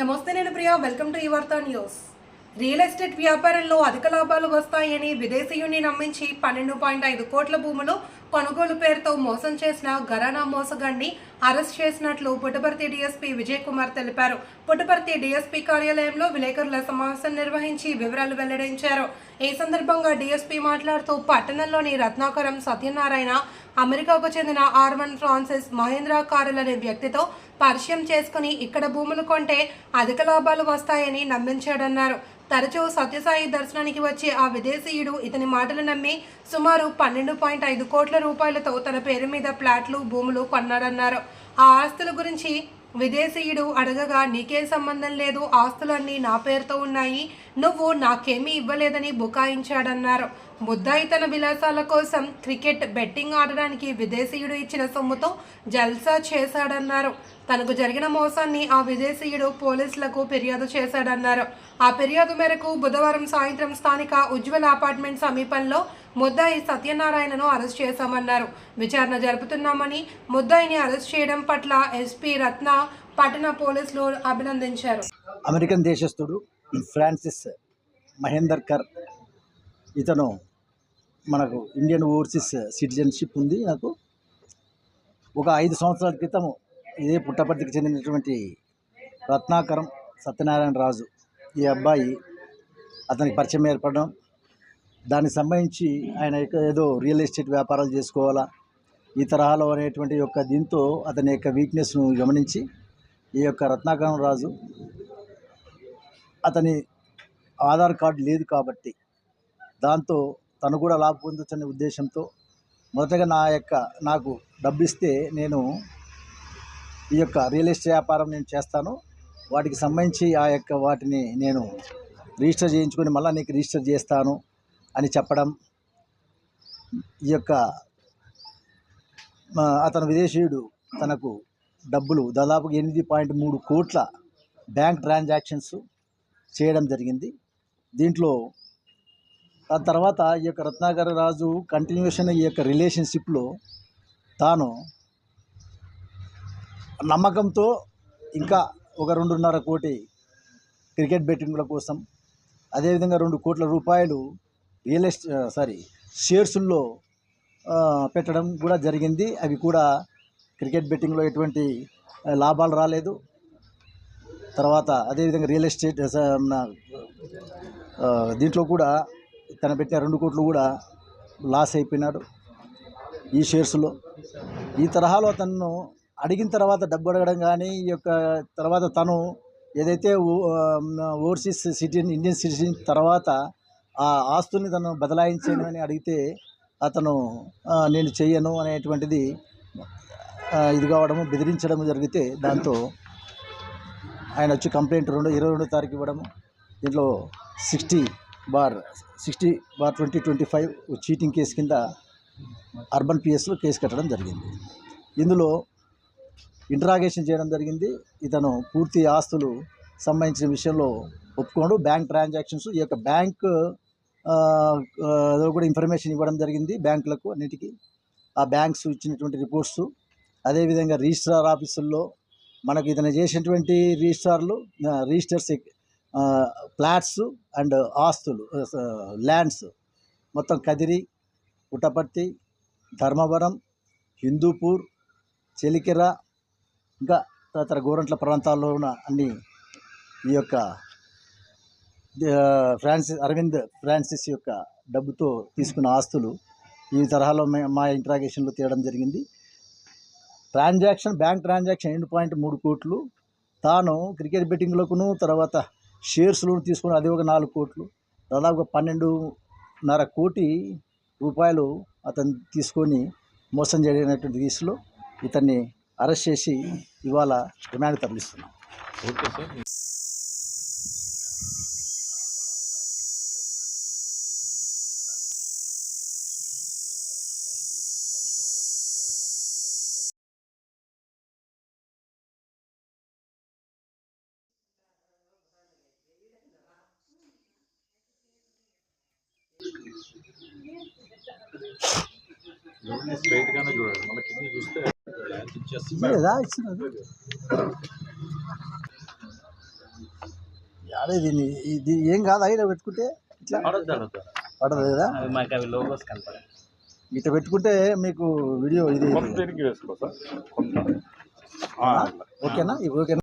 నమస్తే నేను Priya welcome to Yuvartha news real estate వ్యాపారంలో అధిక లాభాలు వస్తాయని విదేశీయుని నమ్మించి పన్నెండు పాయింట్ ఐదు కోట్ల భూములు కొనుగోలు పేరుతో మోసం చేసిన ఘరానా మోసగాన్ని అరెస్ట్ చేసినట్లు పుట్టపర్తి డీఎస్పీ విజయ్ కుమార్ తెలిపారు. పుట్టపర్తి డీఎస్పీ కార్యాలయంలో విలేకరుల సమావేశం నిర్వహించి వివరాలు వెల్లడించారు. ఈ సందర్భంగా డీఎస్పీ మాట్లాడుతూ పట్టణంలోని రత్నాకరం సత్యనారాయణ అమెరికాకు చెందిన ఆర్వన్ ఫ్రాన్సిస్ మహేంద్ర కారుల్ అనే వ్యక్తితో పరిచయం చేసుకుని ఇక్కడ భూములు కొంటే అధిక లాభాలు వస్తాయని నమ్మించాడన్నారు. తరచూ సత్యసాయి దర్శనానికి వచ్చే ఆ విదేశీయుడు ఇతని మాటలు నమ్మి సుమారు పన్నెండు పాయింట్ ఐదు కోట్ల రూపాయలతో తన పేరు మీద ప్లాట్లు భూములు కొన్నాడన్నారు. ఆ ఆస్తుల గురించి విదేశీయుడు అడగగా నీకేం సంబంధం లేదు ఆస్తులన్నీ నా పేరుతో ఉన్నాయి. నువ్వు నాకేమీ ఇవ్వలేదని బుకాయించాడన్నారు. ముద్దాయి తన విలాసాల కోసం క్రికెట్ బెట్టింగ్ ఆడడానికి విదేశీయుడు ఇచ్చిన సొమ్ముతో జల్సా చేశాడన్నారు. తనకు జరిగిన మోసాన్ని ఆ విదేశీయుడు పోలీసులకు ఫిర్యాదు చేశాడన్నారు. ఆ ఫిర్యాదు మేరకు బుధవారం సాయంత్రం స్థానిక ఉజ్వల అపార్ట్మెంట్ సమీపంలో ముద్దాయి సత్యనారాయణను అరెస్ట్ చేశామన్నారు. విచారణ జరుపుతున్నామని ముద్దాయిని అరెస్ట్ చేయడం పట్ల ఎస్పీ రత్న పట్టణ పోలీసులు అభినందించారు. అమెరికన్ దేశస్థుడు ఫ్రాన్సిస్ మహేందర్ కర్ ఇతను మనకు ఇండియన్ ఓవర్సీస్ సిటిజన్షిప్ ఉంది నాకు. ఒక ఐదు సంవత్సరాల క్రితం ఇదే పుట్టపర్తికి చెందినటువంటి రత్నాకరం సత్యనారాయణ రాజు ఈ అబ్బాయి అతనికి పరిచయం ఏర్పడడం. దానికి సంబంధించి ఆయన యొక్క ఏదో రియల్ ఎస్టేట్ వ్యాపారాలు చేసుకోవాలా ఈ తరహాలో అనేటువంటి యొక్క దీంతో అతని యొక్క వీక్నెస్ను గమనించి ఈ యొక్క రత్నాకరం రాజు అతని ఆధార్ కార్డు లేదు కాబట్టి దాంతో తను కూడా లాభ పొందొచ్చనే ఉద్దేశంతో మొదటగా నా యొక్క నాకు డబ్బు ఇస్తే నేను ఈ యొక్క రియల్ ఎస్టేట్ వ్యాపారం నేను చేస్తాను. వాటికి సంబంధించి ఆ యొక్క వాటిని నేను రిజిస్టర్ చేయించుకొని మళ్ళీ నీకు రిజిస్టర్ చేస్తాను అని చెప్పడం. ఈ యొక్క అతను విదేశీయుడు తనకు డబ్బులు దాదాపు ఎనిమిది పాయింట్ మూడు కోట్ల బ్యాంక్ ట్రాన్సాక్షన్స్ చేయడం జరిగింది. దీంట్లో ఆ తర్వాత ఈ యొక్క రత్నాకర రాజు కంటిన్యూషన్ ఈ యొక్క రిలేషన్షిప్లో తాను నమ్మకంతో ఇంకా ఒక రెండున్నర కోటి క్రికెట్ బెట్టింగ్ల కోసం అదేవిధంగా రెండు కోట్ల రూపాయలు రియల్ ఎస్టే సారీ షేర్స్లో పెట్టడం కూడా జరిగింది. అవి కూడా క్రికెట్ బెట్టింగ్లో ఎటువంటి లాభాలు రాలేదు. తర్వాత అదేవిధంగా రియల్ ఎస్టేట్ దీంట్లో కూడా తన పెట్టిన రెండు కోట్లు కూడా లాస్ అయిపోయినాడు ఈ షేర్స్లో. ఈ తరహాలో తనను అడిగిన తర్వాత డబ్బు అడగడం కానీ ఈ యొక్క తర్వాత తను ఏదైతే ఓవర్సీస్ సిటిజన్ ఇండియన్ సిటిజన్ తర్వాత ఆ ఆస్తుని తను బదలాయించాను అని అడిగితే అతను నేను చెయ్యను అనేటువంటిది ఇది కావడము బెదిరించడం జరిగితే దాంతో ఆయన వచ్చి కంప్లైంట్ రెండు ఇరవై రెండో తారీఖు ఇవ్వడము. దీంట్లో sixty bar sixty bar twenty twenty five cheating case కింద అర్బన్ పిఎస్లో కేసు కట్టడం జరిగింది. ఇందులో ఇంటరాగేషన్ చేయడం జరిగింది. ఇతను పూర్తి ఆస్తులు సంబంధించిన విషయంలో ఒప్పుకోడు. బ్యాంక్ ట్రాన్సాక్షన్స్ ఈ యొక్క బ్యాంక్ కూడా ఇన్ఫర్మేషన్ ఇవ్వడం జరిగింది బ్యాంకులకు అన్నిటికీ. ఆ బ్యాంక్స్ ఇచ్చినటువంటి రిపోర్ట్స్ అదేవిధంగా రిజిస్ట్రార్ ఆఫీసుల్లో మనకు ఇతను చేసినటువంటి రిజిస్ట్రార్లు రిజిస్టర్స్ ప్లాట్స్ ఫ్లాట్స్ అండ్ ఆస్తులు ల్యాండ్స్ మొత్తం కదిరి పుట్టపర్తి ధర్మవరం హిందూపూర్ చెలికెర ఇంకా తదితర గోరంట్ల ప్రాంతాల్లో ఉన్న అన్ని ఈ యొక్క ఫ్రాన్సిస్ అరవింద్ ఫ్రాన్సిస్ యొక్క డబ్బుతో తీసుకున్న ఆస్తులు ఈ తరహాలో మా ఇంట్రాగేషన్లో తీయడం జరిగింది. ట్రాన్సాక్షన్ బ్యాంక్ ట్రాన్సాక్షన్ రెండు పాయింట్ మూడు కోట్లు. తాను క్రికెట్ బెట్టింగ్లకును తర్వాత షేర్స్ లోన్ తీసుకుని అది ఒక నాలుగు కోట్లు దాదాపు పన్నెండున్నర కోటి రూపాయలు అతను తీసుకొని మోసం చేయనటువంటి దిశలో ఇతన్ని అరెస్ట్ చేసి ఇవాళ రిమాండ్ తరలిస్తున్నాం. స్ట్రైట్ గానే చూడండి మన కిడ్నీ చూస్తే ల్యాండ్ ఇచ్చేస్తుంది. లేదా ఇచ్చినది అదే దీన్ని ఏం కాదు అయినా పెట్టుకుంటే ఇట్లా పడదు కదా? అవి మాకు అవి లోగోస్ కనపడాయి ఇట్లా పెట్టుకుంటే మీకు వీడియో ఇది వేసుకో సార్. ఓకేనా? ఇది ఓకేనా?